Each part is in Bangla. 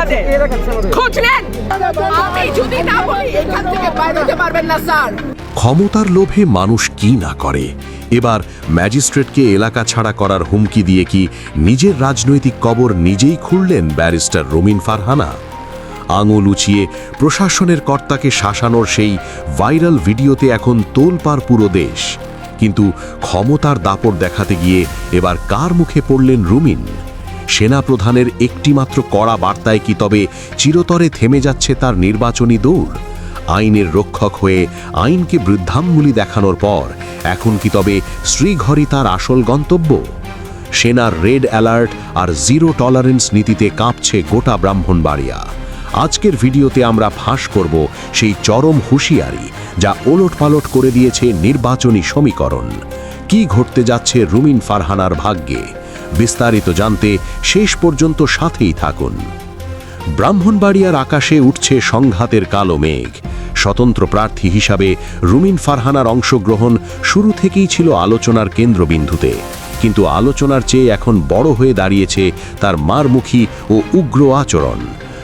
আপনাদের খোঁজ নেন। আমি যদি না বলি এখান থেকে বাইরে পারবেন না স্যার। ক্ষমতার লোভে মানুষ কি না করে? এবার ম্যাজিস্ট্রেটকে এলাকা ছাড়া করার হুমকি দিয়ে কি নিজের রাজনৈতিক কবর নিজেই খুললেন ব্যারিস্টার রমিন ফারহানা? আঙুল উঁচিয়ে প্রশাসনের কর্তাকে শাসানোর সেই ভাইরাল ভিডিওতে এখন তোলপাড় পুরো দেশ। কিন্তু ক্ষমতার দাপট দেখাতে গিয়ে এবার কার মুখে পড়লেন রুমিন? সেনাপ্রধানের একটিমাত্র কড়া বার্তায় কি তবে চিরতরে থেমে যাচ্ছে তার নির্বাচনী দৌড়? আইনের রক্ষক হয়ে আইনকে বৃদ্ধাঙ্গুলি দেখানোর পর এখন কি তবে শ্রীঘরই তার আসল গন্তব্য? সেনার রেড অ্যালার্ট আর জিরো টলারেন্স নীতিতে কাঁপছে গোটা ব্রাহ্মণবাড়িয়া। আজকের ভিডিওতে আমরা ফাঁস করব সেই চরম হুঁশিয়ারি যা ওলটপালট করে দিয়েছে নির্বাচনী সমীকরণ। কি ঘটতে যাচ্ছে রুমিন ফারহানার ভাগ্যে? বিস্তারিত জানতে শেষ পর্যন্ত সাথেই থাকুন। ব্রাহ্মণবাড়িয়ার আকাশে উঠছে সংঘাতের কালো মেঘ। স্বতন্ত্র প্রার্থী হিসাবে রুমিন ফারহানার অংশগ্রহণ শুরু থেকেই ছিল আলোচনার কেন্দ্রবিন্দুতে। কিন্তু আলোচনার চেয়ে এখন বড় হয়ে দাঁড়িয়েছে তার মারমুখী ও উগ্র আচরণ।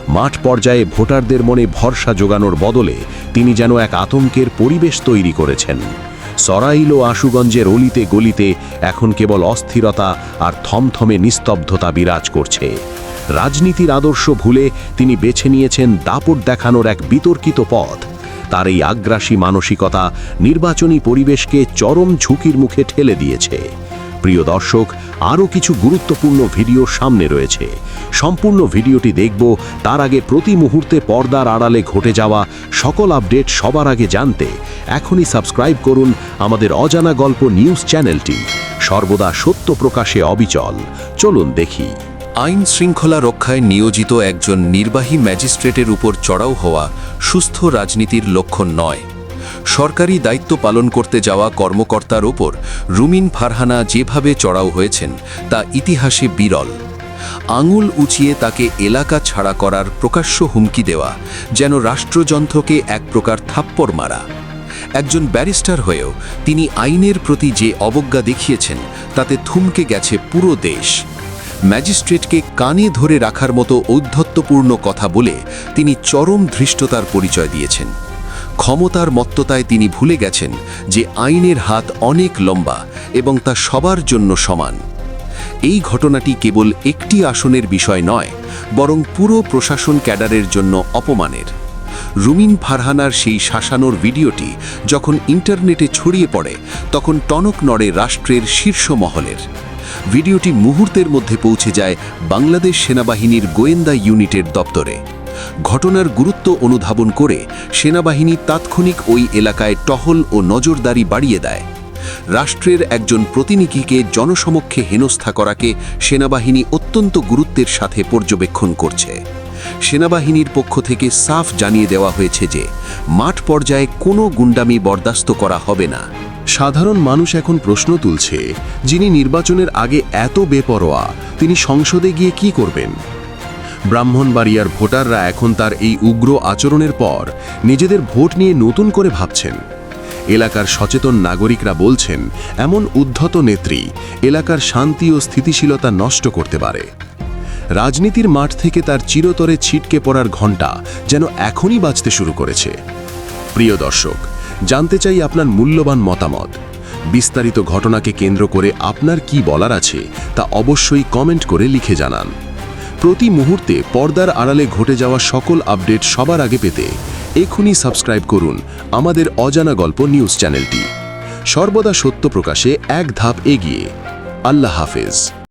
মাঠ পর্যায়ে ভোটারদের মনে ভরসা জোগানোর বদলে তিনি যেন এক আতঙ্কের পরিবেশ তৈরি করেছেন। সরাইল ও আশুগঞ্জের অলিতে গলিতে এখন কেবল অস্থিরতা আর থমথমে নিস্তব্ধতা বিরাজ করছে। রাজনীতির আদর্শ ভুলে তিনি বেছে নিয়েছেন দাপট দেখানোর এক বিতর্কিত পথ। তার এই আগ্রাসী মানসিকতা নির্বাচনী পরিবেশকে চরম ঝুঁকির মুখে ঠেলে দিয়েছে। প্রিয় দর্শক, আরও কিছু গুরুত্বপূর্ণ ভিডিও সামনে রয়েছে। সম্পূর্ণ ভিডিওটি দেখব, তার আগে প্রতি মুহূর্তে পর্দার আড়ালে ঘটে যাওয়া সকল আপডেট সবার আগে জানতে এখনই সাবস্ক্রাইব করুন আমাদের অজানা গল্প নিউজ চ্যানেলটি। সর্বদা সত্য প্রকাশে অবিচল। চলুন দেখি। আইন শৃঙ্খলা রক্ষায় নিয়োজিত একজন নির্বাহী ম্যাজিস্ট্রেটের উপর চড়াও হওয়া সুস্থ রাজনীতির লক্ষণ নয়। সরকারি দায়িত্ব পালন করতে যাওয়া কর্মকর্তার ওপর রুমিন ফারহানা যেভাবে চড়াও হয়েছেন, তা ইতিহাসে বিরল। আঙুল উঁচিয়ে তাকে এলাকা ছাড়া করার প্রকাশ্য হুমকি দেওয়া, যেন রাষ্ট্রযন্ত্রকে এক প্রকার থাপ্পড় মারা। একজন ব্যারিস্টার হয়েও তিনি আইনের প্রতি যে অবজ্ঞা দেখিয়েছেন, তাতে থুমকে গেছে পুরো দেশ। ম্যাজিস্ট্রেটকে কানে ধরে রাখার মতো ঔদ্ধত্যপূর্ণ কথা বলে তিনি চরম ধৃষ্টতার পরিচয় দিয়েছেন। ক্ষমতার মত্ততায় তিনি ভুলে গেছেন যে আইনের হাত অনেক লম্বা এবং তা সবার জন্য সমান। এই ঘটনাটি কেবল একটি আসনের বিষয় নয়, বরং পুরো প্রশাসন ক্যাডারের জন্য অপমানের। রুমিন ফারহানার সেই শাসানোর ভিডিওটি যখন ইন্টারনেটে ছড়িয়ে পড়ে, তখন টনক নড়ে রাষ্ট্রের শীর্ষ মহলের। ভিডিওটি মুহূর্তের মধ্যে পৌঁছে যায় বাংলাদেশ সেনাবাহিনীর গোয়েন্দা ইউনিটের দপ্তরে। ঘটনার গুরুত্ব অনুধাবন করে সেনাবাহিনী তাৎক্ষণিক ওই এলাকায় টহল ও নজরদারি বাড়িয়ে দেয়। রাষ্ট্রের একজন প্রতিনিধিকে জনসমক্ষে হেনস্থা করাকে সেনাবাহিনী অত্যন্ত গুরুত্বের সাথে পর্যবেক্ষণ করছে। সেনাবাহিনীর পক্ষ থেকে সাফ জানিয়ে দেওয়া হয়েছে যে, মাঠ পর্যায়ে কোনো গুন্ডামি বরদাস্ত করা হবে না। সাধারণ মানুষ এখন প্রশ্ন তুলছে, যিনি নির্বাচনের আগে এত বেপরোয়া, তিনি সংসদে গিয়ে কি করবেন? ব্রাহ্মণবাড়িয়ার ভোটাররা এখন তার এই উগ্র আচরণের পর নিজেদের ভোট নিয়ে নতুন করে ভাবছেন। এলাকার সচেতন নাগরিকরা বলছেন, এমন উদ্ধত নেত্রী এলাকার শান্তি ও স্থিতিশীলতা নষ্ট করতে পারে। রাজনীতির মাঠ থেকে তার চিরতরে ছিটকে পড়ার ঘণ্টা যেন এখনই বাজতে শুরু করেছে। প্রিয় দর্শক, জানতে চাই আপনার মূল্যবান মতামত। বিস্তারিত ঘটনাকে কেন্দ্র করে আপনার কি বলার আছে তা অবশ্যই কমেন্ট করে লিখে জানান। প্রতি মুহূর্তে পর্দার আড়ালে ঘটে যাওয়া সকল আপডেট সবার আগে পেতে এখনই সাবস্ক্রাইব করুন আমাদের অজানা গল্প নিউজ চ্যানেলটি। সর্বদা সত্য প্রকাশে এক ধাপ এগিয়ে। আল্লাহ হাফেজ।